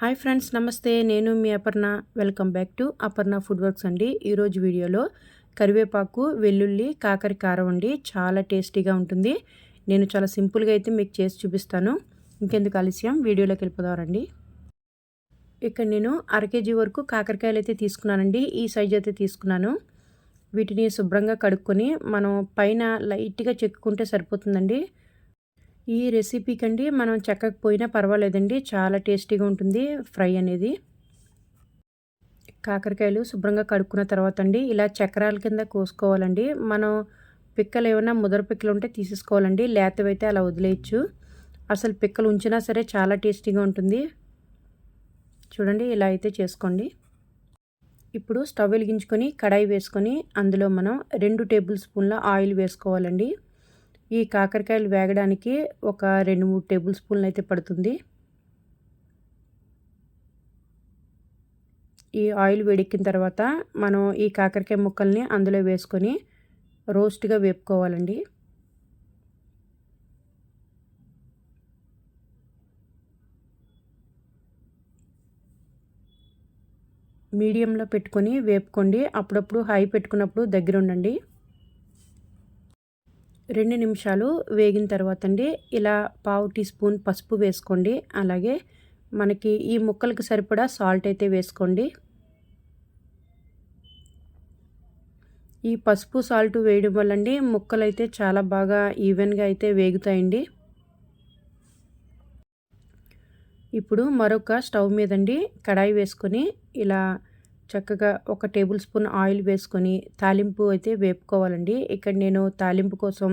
Hi friends నమస్తే. నేను మీ Aparna. Welcome back to Aparna food works అండి. ఈరోజు వీడియోలో కరివేపాకు వెల్లుల్లి కాకర కారం అండి. చాలా టేస్టీగా ఉంటుంది. నేను చాలా సింపుల్గా అయితే మీకు చేసి చూపిస్తాను. ఇంకెందుకు ఆలస్యం? వీడియోలోకి వెళ్ళిపోదారండి ఇక్కడ నేను అర కేజీ వరకు కాకరకాయలు అయితే తీసుకున్నానండి. ఈ సైజ్ అయితే తీసుకున్నాను. వీటిని శుభ్రంగా కడుక్కొని మనం పైన లైట్గా చెక్కుకుంటే సరిపోతుందండి. ఈ రెసిపీ కండి మనం చెక్కకపోయినా పర్వాలేదండి. చాలా టేస్టీగా ఉంటుంది ఫ్రై అనేది. కాకరకాయలు శుభ్రంగా కడుక్కున్న తర్వాత అండి ఇలా చక్రాల కింద కోసుకోవాలండి. మనం పిక్కలు ఏమైనా ముదర పిక్కలు ఉంటే తీసేసుకోవాలండి. లేతవైతే అలా వదిలేయచ్చు. అసలు పిక్కలు ఉంచినా సరే చాలా టేస్టీగా ఉంటుంది. చూడండి ఇలా అయితే చేసుకోండి. ఇప్పుడు స్టవ్ వెలిగించుకొని కడాయి వేసుకొని అందులో మనం రెండు టేబుల్ స్పూన్ల ఆయిల్ వేసుకోవాలండి. ఈ కాకరకాయలు వేగడానికి ఒక రెండు మూడు టేబుల్ స్పూన్లు అయితే పడుతుంది. ఈ ఆయిల్ వేడెక్కిన తర్వాత మనం ఈ కాకరకాయ ముక్కల్ని అందులో వేసుకొని రోస్ట్గా వేపుకోవాలండి. మీడియంలో పెట్టుకొని వేపుకోండి. అప్పుడప్పుడు హై పెట్టుకున్నప్పుడు దగ్గర ఉండండి. రెండు నిమిషాలు వేగిన తర్వాత అండి ఇలా పావు టీ స్పూన్ పసుపు వేసుకోండి. అలాగే మనకి ఈ ముక్కలకు సరిపడా సాల్ట్ అయితే వేసుకోండి. ఈ పసుపు సాల్ట్ వేయడం వల్ల అండి ముక్కలు అయితే చాలా బాగా ఈవెన్గా అయితే వేగుతాయండి. ఇప్పుడు మరొక స్టవ్ మీదండి కడాయి వేసుకొని ఇలా చక్కగా ఒక టేబుల్ స్పూన్ ఆయిల్ వేసుకొని తాలింపు అయితే వేపుకోవాలండి. ఇక్కడ నేను తాలింపు కోసం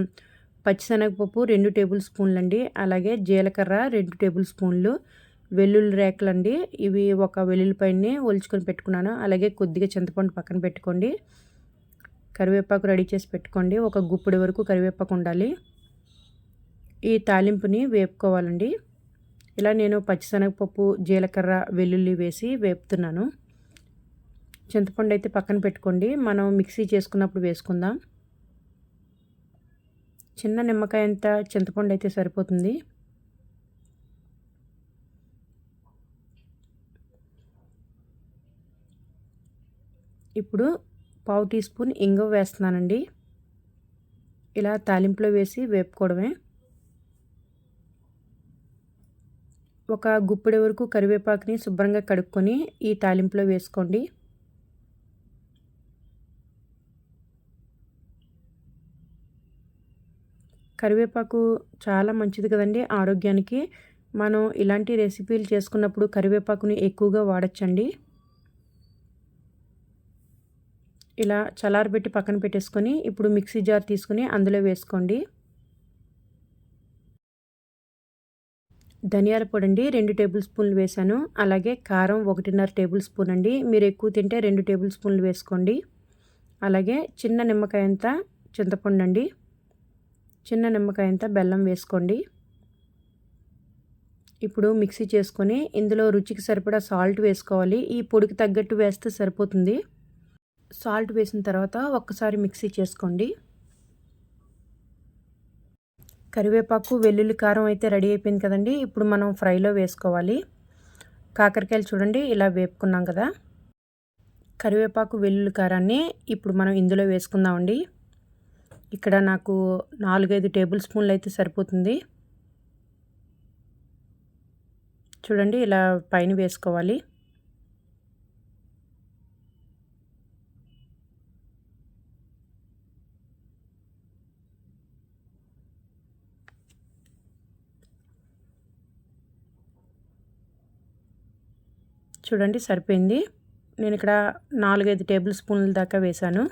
పచ్చిశనగపప్పు రెండు టేబుల్ స్పూన్లు అండి అలాగే జీలకర్ర రెండు టేబుల్ స్పూన్లు వెల్లుల్లి రేకలు అండి ఇవి ఒక వెల్లుల్లిపాయని ఒలుచుకొని పెట్టుకున్నాను. అలాగే కొద్దిగా చింతపండు పక్కన పెట్టుకోండి. కరివేపాకు రెడీ చేసి పెట్టుకోండి. ఒక గుప్పిడి వరకు కరివేపాకు ఉండాలి. ఈ తాలింపుని వేపుకోవాలండి. ఇలా నేను పచ్చిశనగపప్పు జీలకర్ర వెల్లుల్లి వేసి వేపుతున్నాను. చింతపండు అయితే పక్కన పెట్టుకోండి. మనం మిక్సీ చేసుకున్నప్పుడు వేసుకుందాం. చిన్న నిమ్మకాయ అంత చింతపండు అయితే సరిపోతుంది. ఇప్పుడు పావు టీ స్పూన్ ఇంగువ వేస్తున్నానండి. ఇలా తాలింపులో వేసి వేపుకోవడమే. ఒక గుప్పిడి వరకు కరివేపాకుని శుభ్రంగా కడుక్కొని ఈ తాలింపులో వేసుకోండి. కరివేపాకు చాలా మంచిది కదండి ఆరోగ్యానికి. మనం ఇలాంటి రెసిపీలు చేసుకున్నప్పుడు కరివేపాకుని ఎక్కువగా వాడచ్చండి. ఇలా చలారబెట్టి పక్కన పెట్టేసుకొని ఇప్పుడు మిక్సీ జార్ తీసుకుని అందులో వేసుకోండి. ధనియాల పొడి అండి రెండు టేబుల్ స్పూన్లు వేసాను అలాగే కారం ఒకటిన్నర టేబుల్ స్పూన్ అండి. మీరు ఎక్కువ తింటే రెండు టేబుల్ స్పూన్లు వేసుకోండి. అలాగే చిన్న నిమ్మకాయ అంతా చింతపండు అండి. చిన్న నిమ్మకాయ అంతా బెల్లం వేసుకోండి. ఇప్పుడు మిక్సీ చేసుకొని ఇందులో రుచికి సరిపడా సాల్ట్ వేసుకోవాలి. ఈ పొడికి తగ్గట్టు వేస్తే సరిపోతుంది. సాల్ట్ వేసిన తర్వాత ఒక్కసారి మిక్సీ చేసుకోండి. కరివేపాకు వెల్లుల్లి కారం అయితే రెడీ అయిపోయింది కదండి. ఇప్పుడు మనం ఫ్రైలో వేసుకోవాలి. కాకరకాయలు చూడండి ఇలా వేపుకున్నాం కదా. కరివేపాకు వెల్లుల్లి కారాన్ని ఇప్పుడు మనం ఇందులో వేసుకుందామండి. ఇక్కడ నాకు నాలుగైదు టేబుల్ స్పూన్లు అయితే సరిపోతుంది. చూడండి ఇలా పైన వేసుకోవాలి. చూడండి సరిపోయింది. నేను ఇక్కడ నాలుగైదు టేబుల్ స్పూన్ల దాకా వేశాను.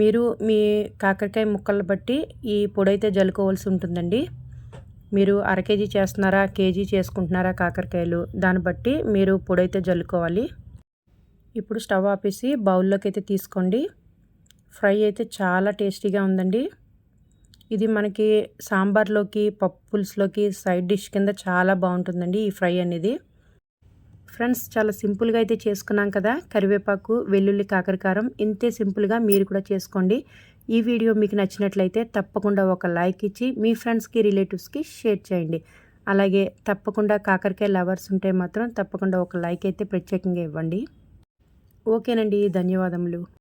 మీరు మీ కాకరకాయ ముక్కలు బట్టి ఈ పొడి అయితే జల్లుకోవాల్సి ఉంటుందండి. మీరు అర కేజీ చేస్తున్నారా కేజీ చేసుకుంటున్నారా కాకరకాయలు? దాన్ని బట్టి మీరు పొడి అయితే జల్లుకోవాలి. ఇప్పుడు స్టవ్ ఆపేసి బౌల్లోకి అయితే తీసుకోండి. ఫ్రై అయితే చాలా టేస్టీగా ఉందండి. ఇది మనకి సాంబార్లోకి పప్పుల్స్లోకి సైడ్ డిష్ కింద చాలా బాగుంటుందండి ఈ ఫ్రై అనేది. ఫ్రెండ్స్ చాలా సింపుల్గా అయితే చేసుకున్నాం కదా. కరివేపాకు వెల్లుల్లి కాకరకారం ఇంతే సింపుల్గా మీరు కూడా చేసుకోండి. ఈ వీడియో మీకు నచ్చినట్లయితే తప్పకుండా ఒక లైక్ ఇచ్చి మీ ఫ్రెండ్స్కి రిలేటివ్స్కి షేర్ చేయండి. అలాగే తప్పకుండా కాకరకాయ లవర్స్ ఉంటే మాత్రం తప్పకుండా ఒక లైక్ అయితే ప్రత్యేకంగా ఇవ్వండి. ఓకేనండి ధన్యవాదములు.